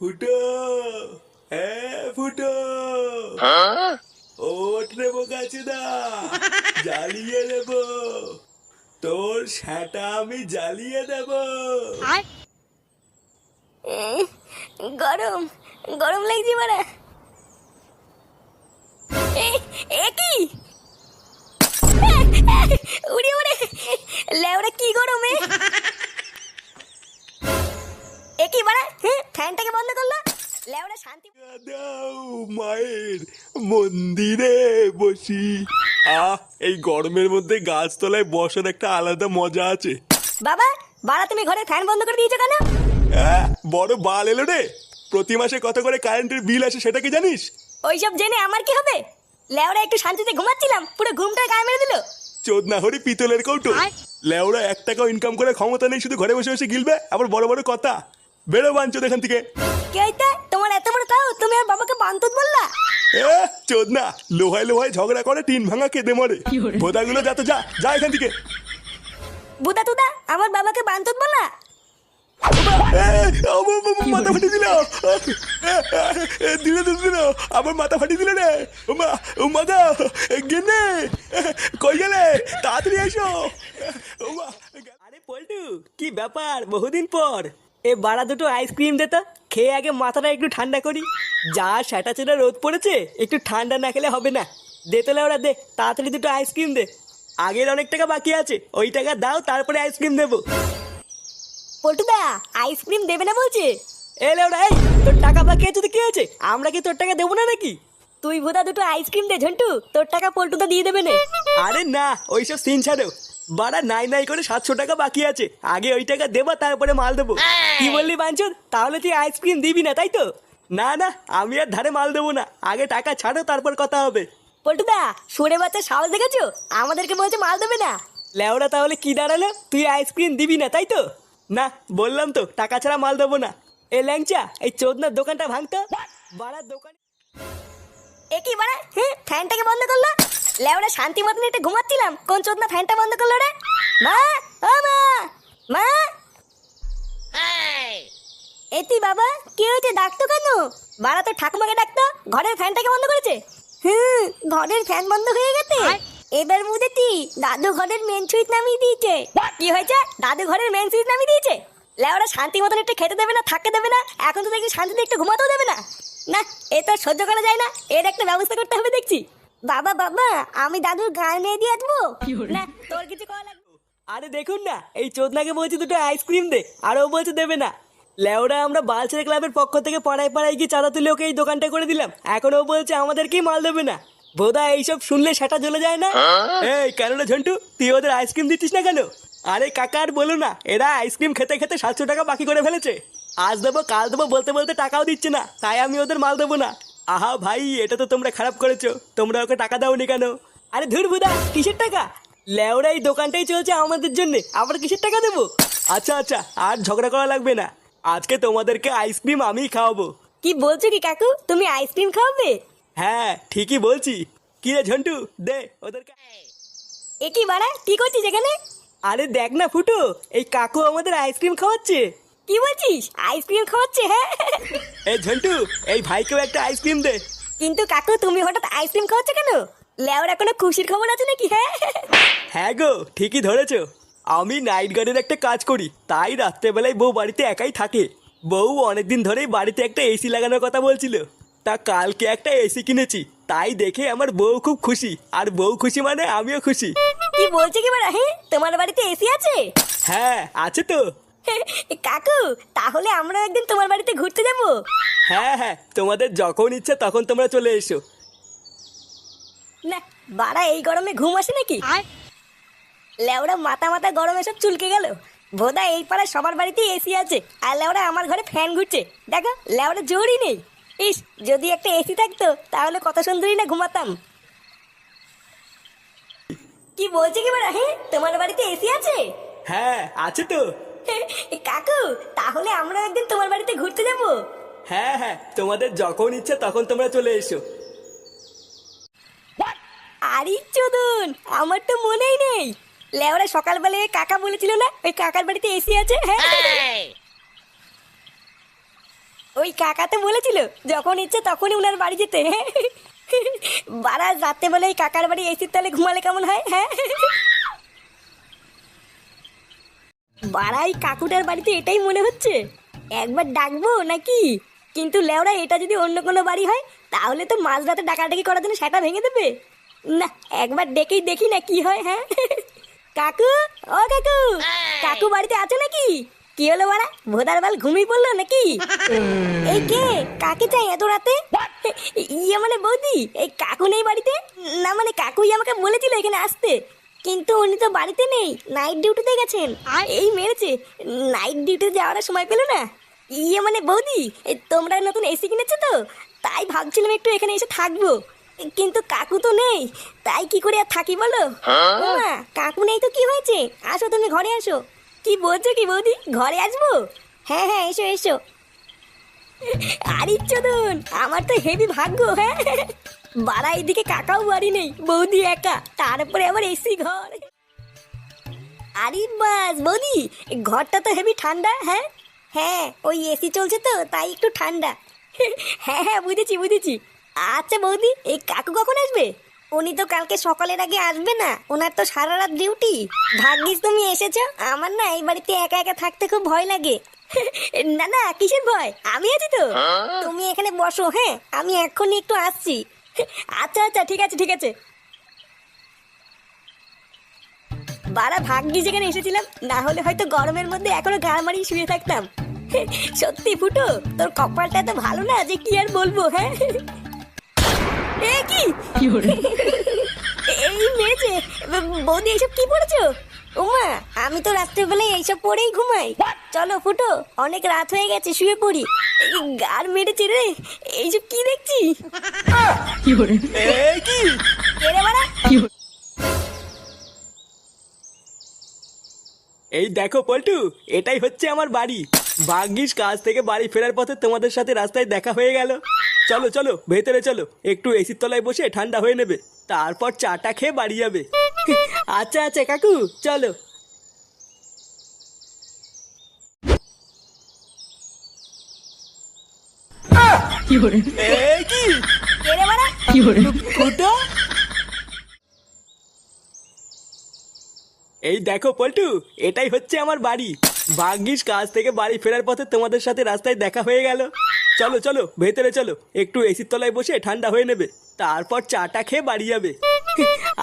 ফুটো হ্যাঁ ফুটো ওঠ রে বোকাচুদা জ্বালিয়ে দেব তোর সেটা আমি জ্বালিয়ে দেব। গরম গরম লাগছে মারা এ কি? উড়ে উড়ে লেওরা কি গরমে? এ কি মারা ফ্যানটাকে বন্ধ করল? লেওরা শান্তি দাও মায়ের মন্দিরে বসি। আহ এই গরমের মধ্যে গাছতলায় বসার একটা আলাদা মজা আছে। বাবা বাড়া তুমি ঘরে ফ্যান বন্ধ করে দিয়েছ কেন? আহ, বড় বাল এলো রে। প্রতি মাসে কত করে কারেন্টের বিল আসে সেটা কি জানিস? ওইসব জেনে আমার কি হবে? লেওরা একটু শান্তিতে ঘুমাচ্ছিলাম পুরো ঘুমটা গায়ে মেরে দিল। চোদ না হরি পিতলের কৌটো। লেওরা এক টাকাও ইনকাম করে ক্ষমতা নেই শুধু ঘরে বসে বসে গিলবে? আবার বড় বড় কথা। বেরো বাঞ্চোদ এখান থেকে। কে হইতে তাও তুমি আর বাবাকে বান্তুত বললা? এ চোদ না লোহায় লোহায় ঝগড়া করে টিন ভাঙা কেঁদে মরে। ভোদাগুলো যা তো যা যা এখান থেকে। বুদা তুদা আমার বাবাকে বান্তুত বললা? মাথা ফাটিয়ে দিল। দিল দিল। আমার মাথা ফাটিয়ে দিল রে। মা ও মাথা গেনে কই গেলে? তাড়াতাড়ি এসো। মা আরে পল্টু কি ব্যাপার? বহুদিন পর। এ বাড়া দুটো আইসক্রিম দে তো। খেয়ে আগে মাথাটা একটু ঠান্ডা করি। যা সেটা চেটা রোদ পড়েছে একটু ঠান্ডা না খেলে হবে না। দে তোলে ওরা দে তাড়াতাড়ি দুটো আইসক্রিম দে। আগের অনেক টাকা বাকি আছে ওই টাকা দাও তারপরে আইসক্রিম দেবো। পল্টুদা আইসক্রিম দেবে না বলছে? এলে ওরা এই তোর টাকা বাকি আছে তো কি হয়েছে? আমরা কি তোর টাকা দেবো না নাকি? তুই ভুদা দুটো আইসক্রিম দে ঝন্টু তোর টাকা পল্টুদা দিয়ে দেবে না। আরে না ওইসব সিন ছাড়ো। বাড়া নাই নাই করে সাতশো টাকা বাকি আছে। আগে ওই টাকা দেবো তারপরে মাল দেবো। কি বললি বাঞ্চন তাহলে তুই আইসক্রিম দিবি না তাই তো? না না আমি আর ধারে মাল দেবো না। আগে টাকা ছাড়ো তারপর কথা হবে। পল্টুদা সুরে বাচ্চা সাহস দেখেছ? আমাদেরকে বলছে মাল দেবে না। লেওরা তাহলে কি দাঁড়াল? তুই আইসক্রিম দিবি না তাই তো? না বললাম তো টাকা ছাড়া মাল দেবো না। এ ল্যাংচা এই চোদনার দোকানটা ভাঙতো? বাড়ার দোকান এ কি বাড়া? হ্যাঁ ফ্যানটাকে বন্ধ করল? লেওরা শান্তি মতন একটু ঘুমাচ্ছিলাম। কোন চোদনা ফ্যানটা বন্ধ করল রে? মা ও মা মা। এতি বাবা কি হয়েছে? ডাকতো কেন? বাড়া তো ঠাকুমাকে ডাকতো ঘরের ফ্যানটাকে বন্ধ করেছে? হুম ঘরের ফ্যান বন্ধ হয়ে গেছে। এবার বুঝেছি দাদু ঘরের মেন সুইচ নামিয়ে দিয়েছে। কি হয়েছে? দাদু ঘরের মেন সুইচ নামিয়ে দিয়েছে? লেওরা শান্তি মতন একটু খেতে দেবে না থাকতে দেবে না এখন তো দেখি শান্তিতে একটু ঘুমাতেও দেবে না। না এ তো সহ্য করা যায় না এর একটা ব্যবস্থা করতে হবে দেখছি। বাবা বাবা আমি দাদুর গান নিয়ে দিয়ে আসব? না তোর কিছু করা আরে দেখুন না এই চোদনাকে বলছি দুটো আইসক্রিম দে আর ও বলছে দেবে না। লেওরা আমরা বালছেড়ে ক্লাবের পক্ষ থেকে পাড়ায় পাড়ায় গিয়ে চাঁদা তুলে ওকে এই দোকানটা করে দিলাম। এখন ও বলছে আমাদেরকেই মাল দেবে না? বোধা এইসব শুনলে সেটা জ্বলে যায় না? এই কেন রে ঝন্টু? তুই ওদের আইসক্রিম দিচ্ছিস না কেন? আরে কাকা আর বলো না এরা আইসক্রিম খেতে খেতে সাতশো টাকা বাকি করে ফেলেছে। আজ দেবো কাল দেবো বলতে বলতে টাকাও দিচ্ছে না তাই আমি ওদের মাল দেবো না। আহা ভাই এটা তো তোমরা খারাপ করেছ। তোমরা ওকে টাকা দাওনি কেন? আরে ধুর বুদা কিসের টাকা? লেওরা এই দোকানটাই চলছে আমাদের জন্য আবার কিসের টাকা দেবো? আচ্ছা আচ্ছা আর ঝগড়া করা লাগবে না। আজকে তোমাদেরকে আইসক্রিম আমিই খাওয়াবো। কি বলছো কি কাকু? তুমি আইসক্রিম খাওয়াবে? হ্যাঁ ঠিকই বলছি। কি রে ঝন্টু? দে ওদেরকে এ কি বাড়া কি করছিস এখানে? আরে দেখ না ফুটো এই কাকু আমাদের আইসক্রিম খাওয়াচ্ছে। কি বলছিস? আইসক্রিম খাওয়াচ্ছে হ্যাঁ? এই ঝন্টু এই ভাইকেও একটা আইসক্রিম দে। কিন্তু কাকু তুমি হঠাৎ আইসক্রিম খাওয়াচ্ছ কেন? লেওরা কোনো খুশির খবর আছে নাকি হ্যাঁ? হ্যাঁ গো ঠিকই ধরেছো। আমি নাইট গার্ডের একটা কাজ করি তাই রাত্রেবেলায় বউ বাড়িতে একাই থাকে। বউ অনেকদিন ধরেই বাড়িতে একটা এসি লাগানোর কথা বলছিল। তা কালকে একটা এসি কিনেছি তাই দেখে আমার বউ খুব খুশি আর বউ খুশি মানে আমিও খুশি। কি বলছে কি বাড়া হ্যাঁ? তোমার বাড়িতে এসি আছে? হ্যাঁ আছে তো। কাকু তাহলে আমরা একদিন তোমার বাড়িতে ঘুরতে যাব? হ্যাঁ হ্যাঁ তোমাদের যখন ইচ্ছে তখন তোমরা চলে এসো। না বাড়া এই গরমে ঘুম আসে নাকি? লেওড়া মাথা মাথা গরমে সব চুলকে গেল। বোধা এই পাড়ায় সবার বাড়িতে এসি আছে আর লেওড়া আমার ঘরে ফ্যান ঘুরছে। দেখো লেওড়া জোরই নেই। ইস যদি একটা এসি থাকতো তাহলে কত সুন্দরই না ঘুমাতাম। কি বলছে কি বাড়া? হ্যাঁ তোমার বাড়িতে এসি আছে? হ্যাঁ আছে তো। কাকু তাহলে আমরা একদিন তোমার বাড়িতে ঘুরতে যাব? হ্যাঁ হ্যাঁ তোমাদের যখন ইচ্ছে তখন তোমরা চলে এসো। আরে চোদন আমার তো মনেই নেই। লেওরা সকালবেলায় কাকা বলেছিল না ওই কাকার বাড়িতে এসি আছে হ্যাঁ? ওই কাকা তো বলেছিল যখন ইচ্ছে তখনই উনার বাড়ি যেতে হ্যাঁ? বারা রাতে বেলা ওই কাকার বাড়ি এসির তালে ঘুমালে কেমন হয় হ্যাঁ? বাড়াই কাকুটার বাড়িতে এটাই মনে হচ্ছে? একবার ডাকবো নাকি? কিন্তু লেওরা, এটা যদি অন্য কোনো বাড়ি হয়, তাহলে তো মাঝরাতে ডাকাডাকি করার জন্য সেটা ভেঙে দেবে। না, একবার ডেকেই দেখি না কি হয় হ্যাঁ? কাকু, ও কাকু কাকু বাড়িতে আছো নাকি? কি হলো বাড়া? ভোদার বাল ঘুমিয়ে পড়ল নাকি? এই কে? কাকে চাই এত রাতে? ইয়ে মানে বৌদি, এই কাকু নেই বাড়িতে? না মানে কাকুই আমাকে বলেছিল এখানে আসতে। কিন্তু উনি তো বাড়িতে নেই নাইট ডিউটিতে গেছেন। আর এই মেরেছে নাইট ডিউটিতে যাওয়ার সময় পেল না? ইয়ে মানে বৌদি এই তোমরা নতুন এসি কিনেছো তো? তাই ভাবছিলাম একটু এখানে এসে থাকব। কিন্তু কাকু তো নেই তাই কি করে আর থাকি বলো? মা কাকু নেই তো কি হয়েছে? আসো তুমি ঘরে আসো। কি বলছো কি বৌদি? ঘরে আসব? হ্যাঁ হ্যাঁ এসো এসো। আরে চোদন আমার তো হেভি ভাগ্য হ্যাঁ? বাড়া এদিকে কাকাও বাড়ি নেই বৌদি একা। তারপরে আবার এসি ঘর। আরে বাস বৌদি ঘরটা তো হেভি ঠান্ডা হ্যাঁ? হ্যাঁ ওই এসি চলছে তো তাই একটু ঠান্ডা। হ্যাঁ হ্যাঁ বুঝেছি বুঝেছি। আচ্ছা বৌদি এই কাকু কখন আসবে? উনি তো কালকে সকালের আগে আসবে না ওনার তো সারা রাত ডিউটি। ভাগ্যিস তুমি এসেছ আমার না এই বাড়িতে একা একা থাকতে খুব ভয় লাগে। না না কিসের ভয়? আমি আছি তো। তুমি এখানে বসো হ্যাঁ? আমি এক্ষুনি একটু আসছি। আচ্ছা আচ্ছা ঠিক আছে ঠিক আছে। বারা ভাগ্যি যেখানে এসেছিলাম না হলে হয়তো গরমের মধ্যে এখনও গাড় মারিয়ে শুয়ে থাকতাম। সত্যি ফুটো তোর কপালটা এত ভালো না যে কি আর বলব হ্যাঁ? এ কি? এই মেয়েছে বৌদি এইসব কি পড়েছো? ওমা আমি তো রাত্রেবেলায় এইসব পরেই ঘুমাই। চলো ফুটো অনেক রাত হয়ে গেছে শুয়ে পড়ি। গার মেরেছে রে এইসব কি দেখছি? এ কি? এই দেখো পল্টু এটাই হচ্ছে আমার বাড়ি। ভাগ্যিস কাজ থেকে বাড়ি ফেরার পথে তোমাদের সাথে রাস্তায় দেখা হয়ে গেল। চলো চলো ভেতরে চলো। একটু এসির তলায় বসে ঠান্ডা হয়ে নেবে। তারপর চাটা খেয়ে বাড়ি যাবে। আচ্ছা আচ্ছা কাকু চলো। এই দেখো পল্টু এটাই হচ্ছে আমার বাড়ি। ভাগ্যিস কাজ থেকে বাড়ি ফেরার পথে তোমাদের সাথে রাস্তায় দেখা হয়ে গেল। চলো চলো ভেতরে চলো। একটু এসির তলায় বসে ঠান্ডা হয়ে নেবে। তারপর চাটা খেয়ে বাড়ি যাবে।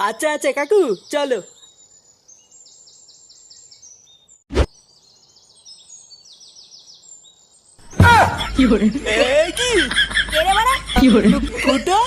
আচ্ছা আচ্ছা কাকু চলো। এ কি এরে কি ফুটো